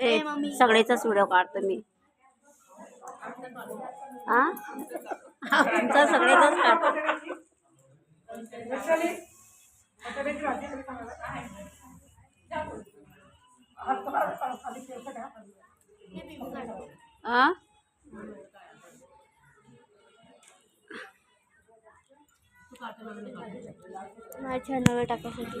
ए सगळेचाच video काढतो मी. हा तुमचा सगळेचाच काढतो. हा माझ्या नव्या टाकायसाठी.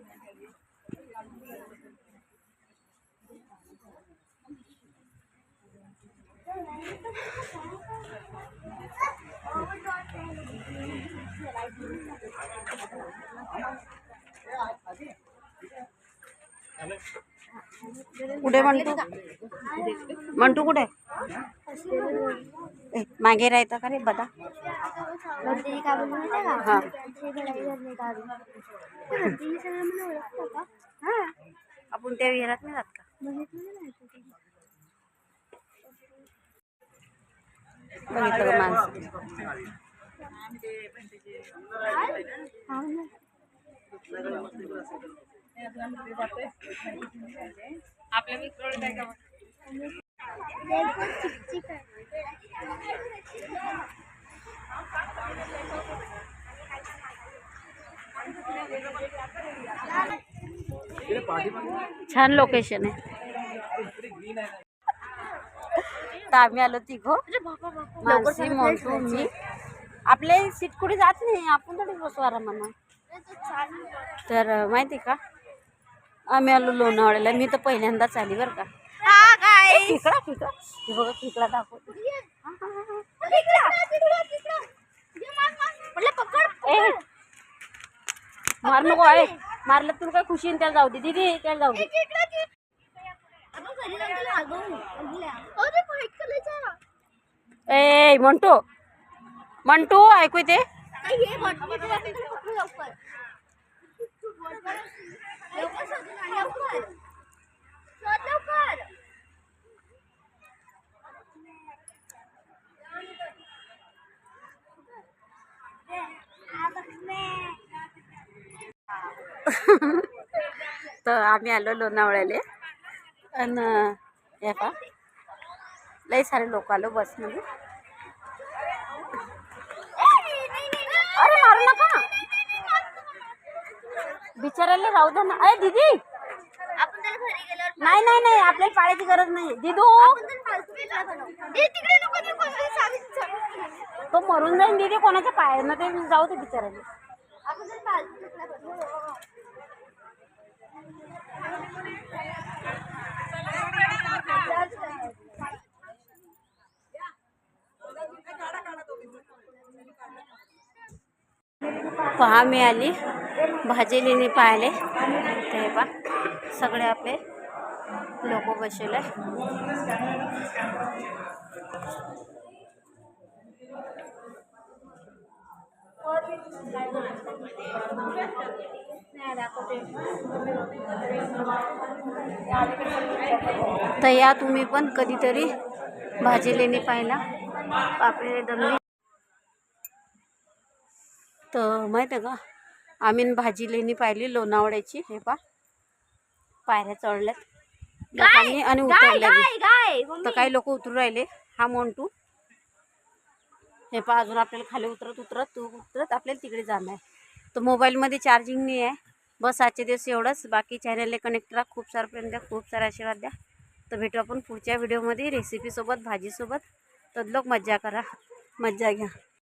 कुठे म्हणतो म्हणतो कुठे? मागे राहता का रे? बदा हा. ते आपण त्या विहिरात नाही जात का बघितलं नाही माहिती ते. बघितलं का माणसं हा. छान लोकेशन आहे. तर आम्ही आलो तिघो. मानसी मोंटू मी. आपले सीट कुठे जात नाही आपण थोडी बसवारा म्हणा तर माहिती का? आम्ही आलो लोणावळ्याला. मी तर पहिल्यांदाच आली बरं का. काय खेकडा खेकडा. हे बघा खेकडा दाखवतो म्हटलं पकड ए मार नको आहे मारलं तुला काय खुशी त्याला जाऊ दे. दीदी त्याला जाऊ दे. ए मंटू मंटू ऐकू येते काय हे बटन इथे आपण त्याला पकडू लवकर. लवकर शोधून आण, लवकर. शोध लवकर. तर आम्ही आलो लोणावळ्याले आणि हे पा लई सारे लोक आलो बसमध्ये. अरे मारू नका. बिचारायला राहू दे ना. अरे दीदी. नाही नाही नाही. आपल्याला पाळायची गरज नाही. दिदू. तो मरून जाईन दीदी. कोणाच्या पायानं ते जाऊ दे बिचारायला आपण त्याला फालतू वेगळा बनवू. पहा मिळाली आली. भाजी लेणी पाहिले. ते पा सगळे आपले लोक बसले तर या तुम्ही पण कधीतरी भाजी लेणी पाहिला. आपले दमली. तर माहिती आहे का? आम्ही भाजी लेणी पाहिली लोणावळ्याची. हे पा पायऱ्या चढल्यात. लोकांनी आणि उतरल्या तर काही लोक उतरू राहिले. हा मोंटू. हे पा अजून आपल्याला खाली उतरत उतरत उतरत आपल्याला तिकडे जाणं आहे. तर मोबाईलमध्ये चार्जिंग नाही आहे. बस आजचे दिवस एवढंच. बाकी चॅनलला कनेक्ट राहा. खूप सारं प्रेम द्या. खूप सारा आशीर्वाद द्या. तर भेटू आपण पुढच्या व्हिडिओमध्ये रेसिपीसोबत भाजीसोबत तर लोक मज्जा करा. मज्जा घ्या.